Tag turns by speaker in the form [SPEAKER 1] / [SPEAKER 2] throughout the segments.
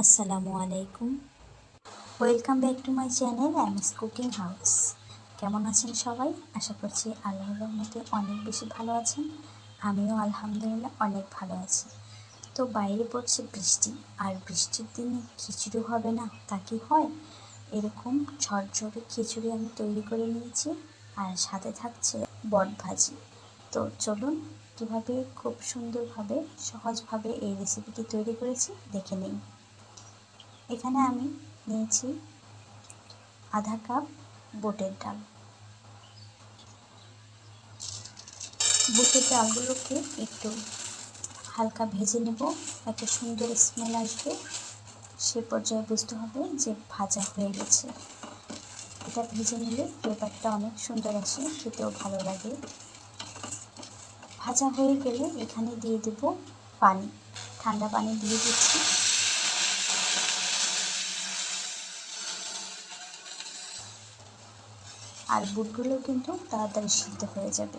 [SPEAKER 1] আসসালামু আলাইকুম। Welcome back to my channel MS cooking house কেমন আছেন সবাই? আশা করছি আল্লাহর রহমতে অনেক বেশি ভালো আছেন। আমিও আলহামদুলিল্লাহ অনেক ভালো আছি। তো বাইরে পড়ছে বৃষ্টি, আর বৃষ্টির দিনে খিচুড়ি হবে না, তা কি হয়? এরকম ঝরঝরে খিচুড়ি আমি তৈরি করে নিয়েছি, আর সাথে থাকছে বট ভাজি। তো চলুন, কীভাবে খুব সুন্দরভাবে, সহজভাবে এই রেসিপিটি তৈরি করেছি, দেখে নিন এখানে আমি নিয়েছি আধা কাপ বুটের ডাল। বুটের ডালগুলোকে একটু হালকা ভেজে নেব, একটা সুন্দর স্মেল আসবে। সে পর্যায়ে বুঝতে হবে যে ভাজা হয়ে গেছে। এটা ভেজে নিলে ফ্লেভারটা অনেক সুন্দর আসে, খেতেও ভালো লাগে। ভাজা হয়ে গেলে এখানে দিয়ে দেব পানি, ঠান্ডা পানি দিয়ে দিচ্ছি। আর বুটগুলো কিন্তু তাড়াতাড়ি সিদ্ধ হয়ে যাবে।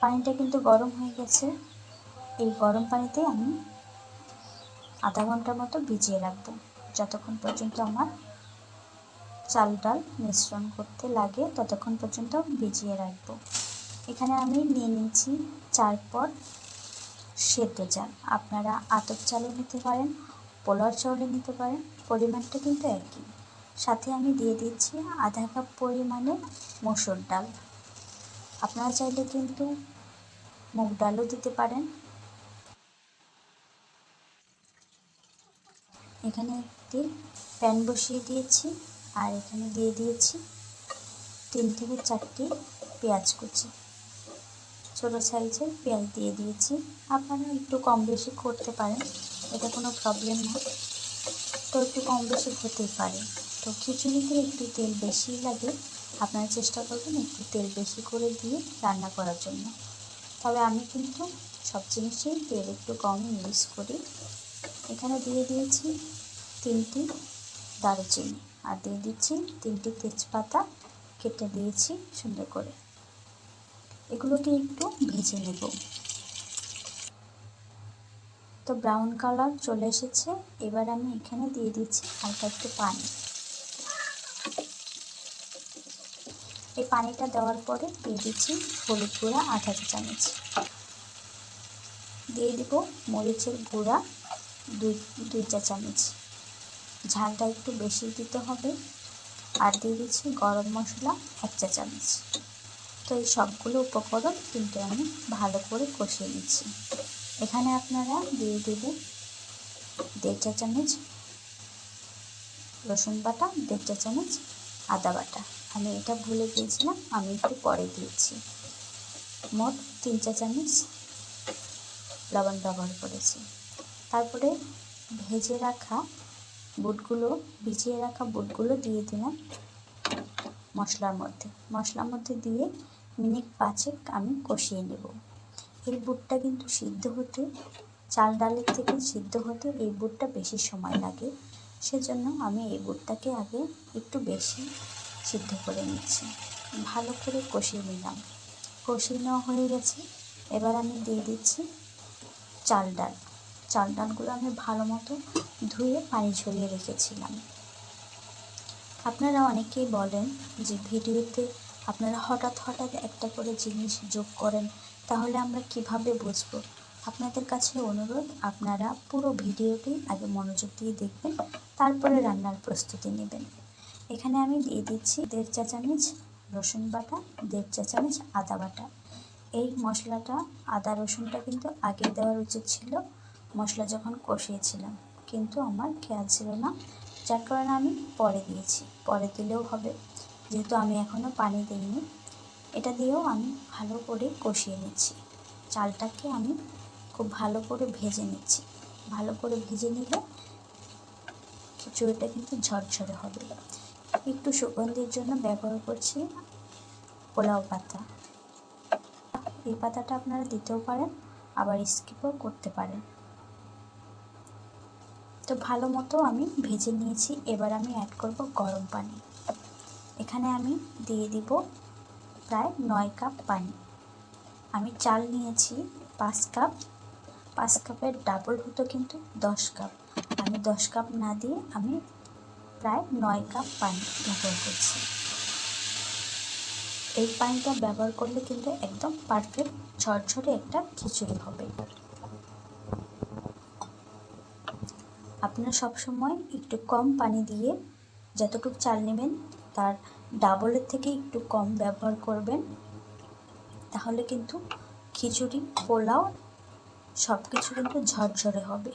[SPEAKER 1] পানিটা কিন্তু গরম হয়ে গেছে। এই গরম পানিতে আমি আধা ঘণ্টার মতো ভিজিয়ে রাখব। যতক্ষণ পর্যন্ত আমার চাল ডাল মিশ্রণ করতে লাগে, ততক্ষণ পর্যন্ত ভিজিয়ে রাখব। এখানে আমি নিয়ে নিয়েছি চার পর সেদ্ধ চাল। আপনারা আতপ চালও নিতে পারেন পোলার চাউলে নিতে পারেন, পরিমাণটা কিন্তু একই। সাথে আমি দিয়ে দিচ্ছি আধা কাপ পরিমাণে মসুর ডাল। আপনারা চাইলে কিন্তু মুগ ডালও দিতে পারেন। এখানে একটি প্যান বসিয়ে দিয়েছি আর এখানে দিয়ে দিয়েছি তিন থেকে চারটি পেঁয়াজ কুচি। ছোটো সাইজের পেঁয়াজ দিয়ে দিয়েছি। আপনারা একটু কম বেশি করতে পারেন, এটা কোনো প্রবলেম না। তো একটু কম বেশি হতেই পারে। তো খিচুড়িতে একটু তেল বেশি লাগে, আপনারা চেষ্টা করবেন একটু তেল বেশি করে দিয়ে রান্না করার জন্য। তবে আমি কিন্তু সব জিনিসেই তেল একটু কম ইউজ করি। এখানে দিয়ে দিয়েছি তিনটি দারুচিনি আর দিয়ে দিচ্ছি তিনটি তেজপাতা কেটে দিয়েছি সুন্দর করে। এগুলোকে একটু ভেজে নেব। তো ব্রাউন কালার চলে এসেছে। এবার আমি এখানে দিয়ে দিচ্ছি হালকা একটু পানি। এই পানিটা দেওয়ার পরে দিয়ে দিচ্ছি হলুদ গুঁড়া, আধা চা চামচ। দিয়ে দিব মরিচের গুঁড়া, দুই দুই চা চামচ। ঝালটা একটু বেশি দিতে হবে। আর দিয়ে দিচ্ছি গরম মশলা, এক চা চামচ। তো এই সবগুলো উপকরণ কিন্তু আমি ভালো করে কষিয়ে নিচ্ছি। এখানে আপনারা দিয়ে দেবেন দেড় চা চামচ রসুন বাটা, দেড় চা চামচ আদা বাটা। আমি এটা ভুলে গিয়েছিলাম, আমি একটু পরে দিয়েছি। মোট তিন চা চামচ লবণ ব্যবহার করেছি। তারপরে ভেজে রাখা বুটগুলো, ভিজিয়ে রাখা বুটগুলো দিয়ে দিলাম মশলার মধ্যে। মশলার মধ্যে দিয়ে মিনিট পাঁচেক আমি কষিয়ে নেব। এই বুটটা কিন্তু সিদ্ধ হতে, চাল ডালের থেকে সিদ্ধ হতে এই বুটটা বেশি সময় লাগে। সেজন্য আমি এই বুটটাকে আগে একটু বেশি সিদ্ধ করে নিচ্ছি। ভালো করে কষিয়ে নিলাম। কষিয়ে নেওয়া হয়ে গেছে। এবার আমি দিয়ে দিচ্ছি চাল ডাল। চাল ডালগুলো আমি ভালো মতো ধুয়ে পানি ঝরিয়ে রেখেছিলাম। আপনারা অনেকেই বলেন যে ভিডিওতে আপনারা হঠাৎ হঠাৎ একটা করে জিনিস যোগ করেন, তাহলে আমরা কীভাবে বুঝব? আপনাদের কাছে অনুরোধ, আপনারা পুরো ভিডিওটি আগে মনোযোগ দিয়ে দেখবেন, তারপরে রান্নার প্রস্তুতি নেবেন। এখানে আমি দিয়ে দিচ্ছি দেড় চা চামচ রসুন বাটা, দেড় চা চামচ আদা বাটা। এই মশলাটা, আদা রসুনটা কিন্তু আগে দেওয়ার উচিত ছিল, মশলা যখন কষিয়েছিলাম। কিন্তু আমার খেয়াল ছিল না, যার কারণে আমি পরে দিয়েছি। পরে দিলেও হবে, যেহেতু আমি এখনও পানি দিইনি। এটা দিয়েও আমি ভালো করে কষিয়ে নিচ্ছি। চালটাকে আমি খুব ভালো করে ভেজে নিচ্ছি। ভালো করে ভেজে নিলে খিচুড়িটা কিন্তু ঝরঝরে হবে। একটু সুগন্ধির জন্য ব্যবহার করছি পোলাও পাতা। এই পাতাটা আপনারা দিতেও পারেন, আবার স্কিপও করতে পারেন। তো ভালো মতো আমি ভেজে নিয়েছি, এবার আমি অ্যাড করব গরম পানি। এখানে আমি দিয়ে দিব প্রায় নয় কাপ পানি। আমি চাল নিয়েছি পাঁচ কাপ। পাঁচ কাপের ডাবল হতো কিন্তু দশ কাপ। আমি দশ কাপ না দিয়ে আমি প্রায় নয় কাপ পানি ব্যবহার করছি। এই পানিটা ব্যবহার করলে কিন্তু একদম পারফেক্ট ঝরঝরে একটা খিচুড়ি হবে। আপনারা সবসময় একটু কম পানি দিয়ে যতটুকু চাল নেবেন, তার ডাবলের থেকে একটু কম ব্যবহার করবেন। তাহলে কিন্তু খিচুড়ি, পোলাও সব কিছু কিন্তু ঝরঝরে হবে।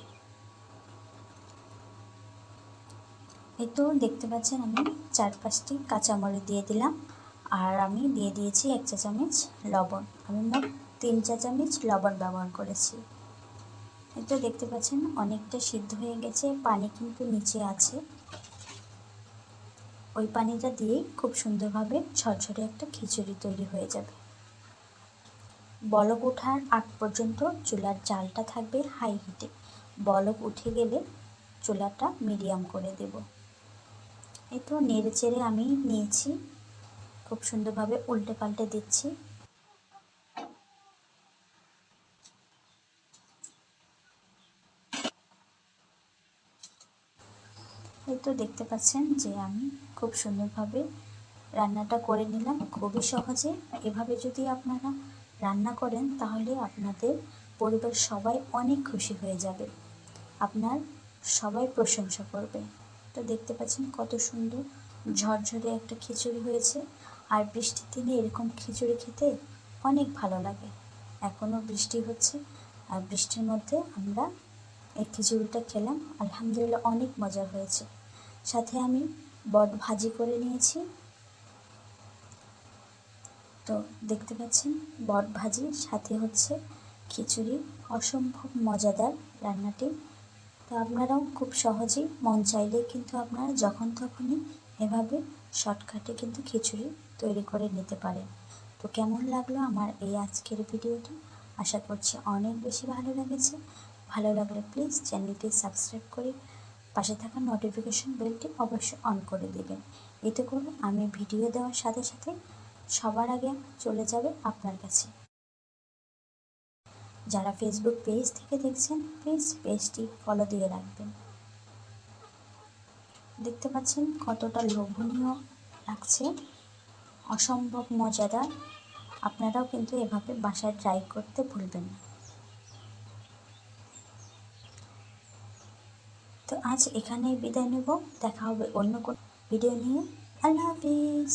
[SPEAKER 1] এই তো দেখতে পাচ্ছেন আমি চার পাঁচটি কাঁচামরিচ দিয়ে দিলাম। আর আমি দিয়ে দিয়েছি এক চা চামচ লবণ। আমি মোট তিন চা চামচ লবণ ব্যবহার করেছি। এই তো দেখতে পাচ্ছেন অনেকটা সিদ্ধ হয়ে গেছে, পানি কিন্তু নিচে আছে। ওই পানিটা দিয়েই খুব সুন্দরভাবে ঝরঝরে একটা খিচুড়ি তৈরি হয়ে যাবে। বলক ওঠার আগ পর্যন্ত চুলার জালটা থাকবে হাই হিটে। বলক উঠে গেলে চুলাটা মিডিয়াম করে দেব। এই তো নেড়ে চেড়ে আমি নিয়েছি। খুব সুন্দরভাবে উল্টে পাল্টে দিচ্ছি। এই তো দেখতে পাচ্ছেন যে আমি খুব সুন্দরভাবে রান্নাটা করে নিলাম। খুবই সহজে। এভাবে যদি আপনারা রান্না করেন তাহলে আপনাদের পরিবার সবাই অনেক খুশি হয়ে যাবে। আপনার সবাই প্রশংসা করবে। তো দেখতে পাচ্ছেন কত সুন্দর ঝরঝরে একটা খিচুড়ি হয়েছে। আর বৃষ্টির দিনে এরকম খিচুড়ি খেতে অনেক ভালো লাগে। এখনও বৃষ্টি হচ্ছে আর বৃষ্টির মধ্যে আমরা এই খিচুড়িটা খেলাম। আলহামদুলিল্লাহ অনেক মজা হয়েছে। সাথে আমি বট ভাজি করে নিয়েছি। তো দেখতে পাচ্ছেন বট ভাজি সাথে হচ্ছে খিচুড়ি। অসম্ভব মজাদার রান্নাটি। তো আপনারাও খুব সহজেই মন চাইলে কিন্তু আপনারা যখন তখনই এভাবে শর্টকাটে কিন্তু খিচুড়ি তৈরি করে নিতে পারেন। তো কেমন লাগল আমার এই আজকের ভিডিওটি? আশা করছি অনেক বেশি ভালো লেগেছে। ভালো লাগলে প্লিজ চ্যানেলটি সাবস্ক্রাইব করে পাশে থাকা নোটিফিকেশন বেলটি অবশ্যই অন করে দেবেন। এতে করে আমি ভিডিও দেওয়ার সাথে সাথে সবার আগে চলে যাবে আপনার কাছে। যারা ফেসবুক পেজ থেকে দেখছেন প্লিজ পেজটি ফলো দিয়ে রাখবেন। দেখতে পাচ্ছেন কতটা লোভনীয় লাগছে। অসম্ভব মজাদার। আপনারাও কিন্তু এভাবে বাসায় ট্রাই করতে ভুলবেন না। তো আজ এখানেই বিদায় নেব। দেখা হবে অন্য কোনো ভিডিও নিয়ে। আল্লাহ হাফিজ।